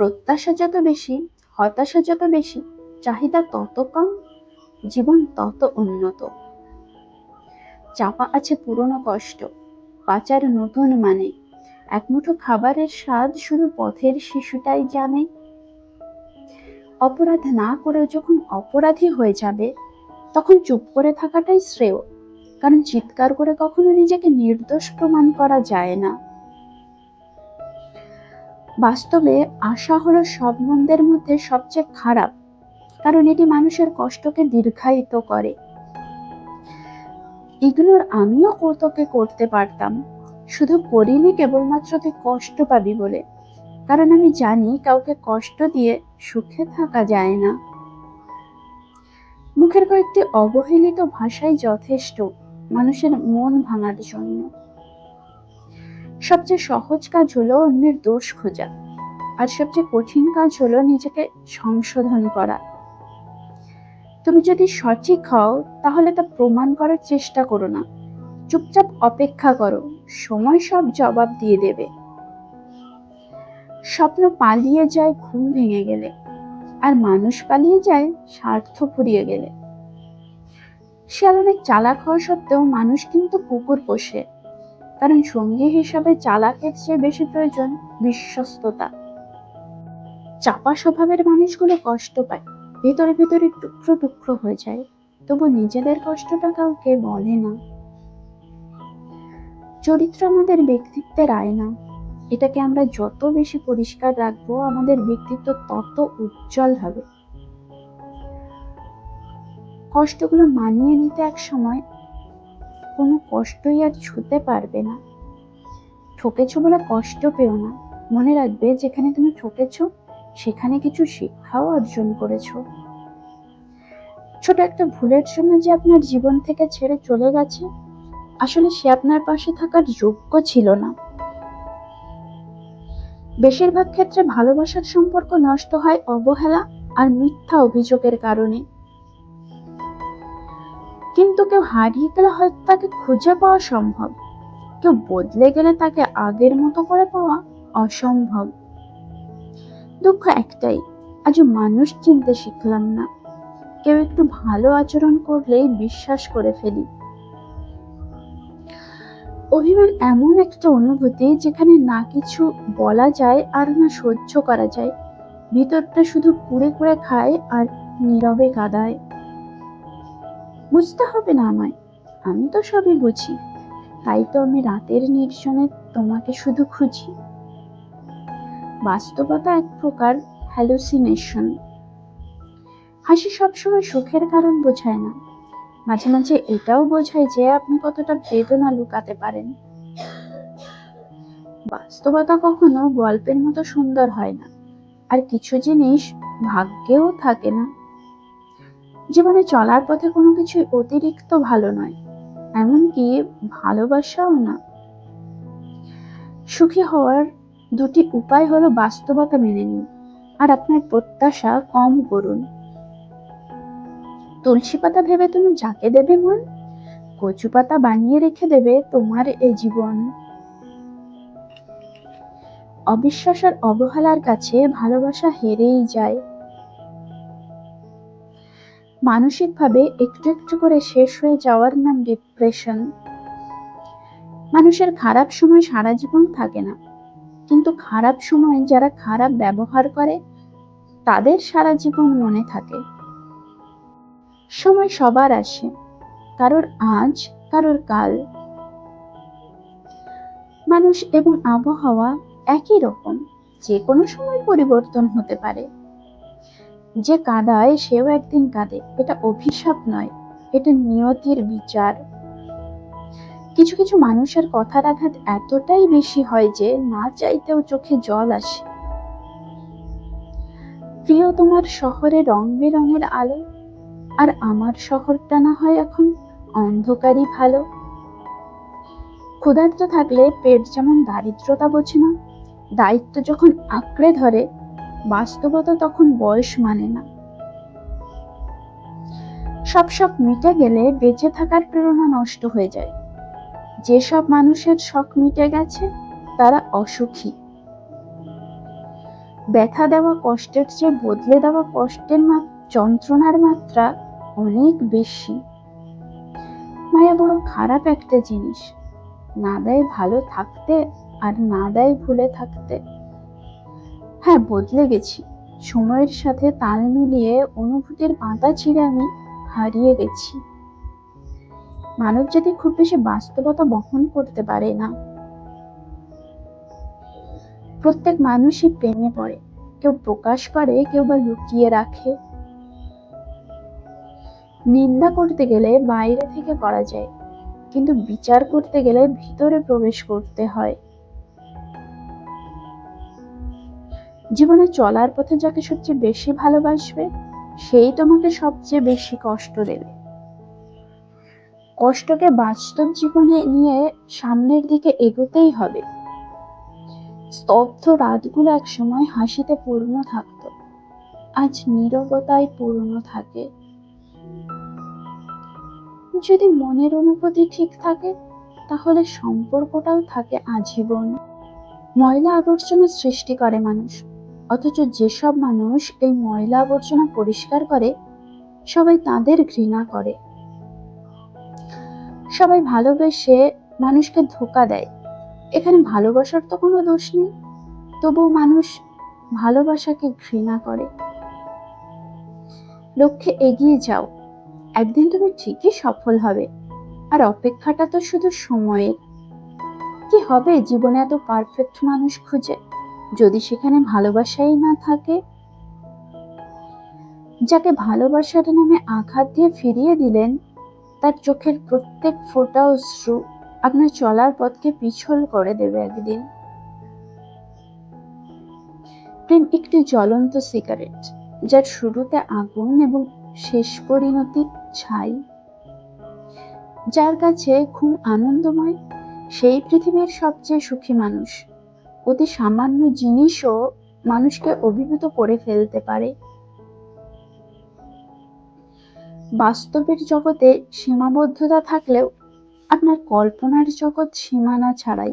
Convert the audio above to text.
প্রত্যাশা যত বেশি, হতাশা যত বেশি, চাহিদা তত কম, জীবন তত উন্নত। চাপা আছে পুরনো কষ্ট পাচার নতুন মানে। এক মুঠো খাবারের স্বাদ শুধু পথের শিশুটাই জানে। অপরাধ না করেও যখন অপরাধী হয়ে যাবে, তখন চুপ করে থাকাটাই শ্রেয়। কারণ চিৎকার করে কখনো নিজেকে নির্দোষ প্রমাণ করা যায় না। বাস্তবে আশা হলো সব মন্দের মধ্যে সবচেয়ে খারাপ, কারণ এটি মানুষের কষ্টকে দীর্ঘায়িত করে। ইগনোর আমিও তোকে করতে পারতাম। শুধু করিনি কেবলমাত্র তুই কষ্ট পাবি বলে, কারণ আমি জানি কাউকে কষ্ট দিয়ে সুখে থাকা যায় না। মুখের কয়েকটি অবহেলিত ভাষাই যথেষ্ট মানুষের মন ভাঙার জন্য। সবচেয়ে সহজ কাজ হলো অন্যের দোষ খোঁজা। আর সবচেয়ে কঠিন কাজ হলো নিজেকে সংশোধন করা। তুমি যদি সঠিক হও, তাহলে তা প্রমাণ করার চেষ্টা করো না। চুপচাপ অপেক্ষা করো, সময় সব জবাব দিয়ে দেবে। স্বপ্ন পালিয়ে যায় ঘুম ভেঙে গেলে, আর মানুষ পালিয়ে যায় স্বার্থ ফুরিয়ে গেলে। শিয়াল অনেক চালাক হওয়া সত্ত্বেও মানুষ কিন্তু কুকুর পোষে। কারণ সঙ্গী হিসাবে চালাকের চেয়ে বেশি প্রয়োজন বিশ্বস্ততা। চাপা স্বভাবের মানুষগুলো কষ্ট পায়, ভেতরে ভেতরে টুকরো টুকরো হয়ে যায়, তবু নিজেদের কষ্টটা কাউকে বলে না। চরিত্র আমাদের ব্যক্তিত্বের আয়না, এটাকে আমরা যত বেশি পরিষ্কার রাখব, আমাদের ব্যক্তিত্ব তত উজ্জ্বল হবে। কষ্টগুলো মানিয়ে নিতে এক সময় কোনো কষ্টই আর ছুতে পারবে না। ঠকেছ বলে কষ্ট পেও না। মনে রাখবে যেখানে তুমি ঠকেছ, সেখানে কিছু শিক্ষাও অর্জন করেছ। ছোট একটা ভুলের জন্য যে আপনার জীবন থেকে ছেড়ে চলে গেছে, আসলে সে আপনার পাশে থাকার যোগ্য ছিল না। বেশিরভাগ ক্ষেত্রে ভালোবাসার সম্পর্ক নষ্ট হয় অবহেলা আর মিথ্যা অভিযোগের কারণে। কিন্তু কেউ হারিয়ে গেলে হয়তো তাকে খুঁজে পাওয়া সম্ভব। কেউ বদলে গেলে তাকে আগের মতো করে পাওয়া অসম্ভব। দুঃখ একটাই আজ মানুষ চিনতে শিখলাম না। কেউ একটু ভালো আচরণ করলেই বিশ্বাস করে ফেলি। অভিমান এমন একটা অনুভূতি যেখানে না কিছু বলা যায় আর না সহ্য করা যায়। ভিতরটা শুধু কুড়ে কুড়ে খায় আর নীরবে কাদায়। বুঝতে হবে না আমায়। আমি তো সবই বুঝি। তাই তো আমি রাতের নির্জনে তোমাকে শুধু খুঁজি। বাস্তবতা এক প্রকার হ্যালুসিনেশন হাসি সবসময় সুখের কারণ বোঝায় না। মাঝে মাঝে এটাও বোঝায় যে আপনি কতটা বেদনা লুকাতে পারেন। বাস্তবতা কখনো গল্পের মতো সুন্দর হয় না। আর কিছু জিনিস ভাগ্যেও থাকে না। জীবনে চলার পথে কোনো কিছুই অতিরিক্ত ভালো নয়, এমনকি ভালোবাসাও না। সুখী হওয়ার দুটি উপায় হলো বাস্তবতা মেনে নিন, আর আপনার প্রত্যাশা কম করুন। তুলসী পাতা ভেবে তুমি যাকে দেবে মন, কচু পাতা বানিয়ে রেখে দেবে তোমার এ জীবন। অবিশ্বাস আর অবহেলার কাছে ভালোবাসা হেরেই যায়। মানসিকভাবে একটু একটু করে শেষ হয়ে যাওয়ার নাম ডিপ্রেশন মানুষের খারাপ সময় সারা জীবন থাকে না। কিন্তু খারাপ সময় যারা খারাপ ব্যবহার করে, তাদের সারা জীবন মনে থাকে। সময় সবার আসে, কারোর আজ, কারোর কাল। মানুষ এবং আবহাওয়া একই রকম যে কোনো সময় পরিবর্তন হতে পারে। যে কাঁদায় সেও একদিন কাঁদে। এটা অভিশাপ নয়, এটা নিয়তির বিচার। কিছু কিছু মানুষের কথার আঘাত এতটাই বেশি হয় যে না চাইতেও চোখে জল আসে। প্রিয়, তোমার শহরে রং বেরঙের আলো? আর আমার শহরটা না হয় এখন অন্ধকারই ভালো? ক্ষুধার্ত থাকলে পেট যেমন দারিদ্রতা বোঝে না, দায়িত্ব যখন আঁকড়ে ধরে বাস্তবতা তখন বয়স মানে না। সব শখ মিটে গেলে বেঁচে থাকার প্রেরণা নষ্ট হয়ে যায়। যেসব মানুষের শখ মিটে গেছে, তারা অসুখী। ব্যথা দেওয়া কষ্টের চেয়ে বদলে দেওয়া কষ্টের যন্ত্রণার মাত্রা অনেক বেশি। মায়া বড় খারাপ একটা জিনিস। না দেয় ভালো থাকতে আর না দেয় ভুলে থাকতে। হ্যাঁ বদলে গেছি। সময়ের সাথে তাল মিলিয়ে অনুভূতির পাতা ছিঁড়ে আমি হারিয়ে গেছি। মানব যদি খুব বেশি বাস্তবতা বহন করতে পারে না। প্রত্যেক মানুষই প্রেমে পড়ে। কেউ প্রকাশ করে, কেউ বা লুকিয়ে রাখে। নিন্দা করতে গেলে বাইরে থেকে করা যায়, কিন্তু বিচার করতে গেলে ভিতরে প্রবেশ করতে হয়। জীবনে চলার পথে যাকে সবচেয়ে বেশি ভালোবাসবে, সেই তোমাকে সবচেয়ে বেশি কষ্ট দেবে। কষ্টকে বাস্তব জীবনে নিয়ে সামনের দিকে এগোতেই হবে। স্তব্ধ রাতগুলো এক সময় হাসিতে পূর্ণ থাকতো। আজ নীরবতায় পূর্ণ থাকে। যদি মনের অনুভূতি ঠিক থাকে, তাহলে সম্পর্কটাও থাকে আজীবন। ময়লা আবর্জনা সৃষ্টি করে মানুষ। অথচ যেসব মানুষ এই ময়লা আবর্জনা পরিষ্কার করে, সবাই তাদের ঘৃণা করে। সবাই ভালোবেসে মানুষকে ধোকা দেয়। এখানে ভালোবাসার তো কোনো দোষ নেই, তবুও মানুষ ভালোবাসাকে ঘৃণা করে। লক্ষ্যে এগিয়ে যাও। একদিন তুমি ঠিকই সফল হবে, আর অপেক্ষাটা তো শুধু সময়ের। কি হবে জীবনে এত পারফেক্ট মানুষ খুঁজে? যদি সেখানে ভালোবাসাই না থাকে? যাকে ভালোবাসার নামে আঘাত দিয়ে ফিরিয়ে দিলেন, তার চোখের প্রত্যেক ফোঁটা অশ্রু আপনার চলার পথকে পিছল করে দেবে একদিন। প্রেম একটি জ্বলন্ত সিগারেট, যার শুরুতে আগুন এবং শেষ পরিণতি ছাই। যার কাছে খুব আনন্দময়, সেই পৃথিবীর সবচেয়ে সুখী মানুষ। অতি সামান্য জিনিসও মানুষকে অভিভূত করে ফেলতে পারে। বাস্তবের জগতে সীমাবদ্ধতা থাকলেও আপনার কল্পনার জগৎ সীমানা ছাড়াই।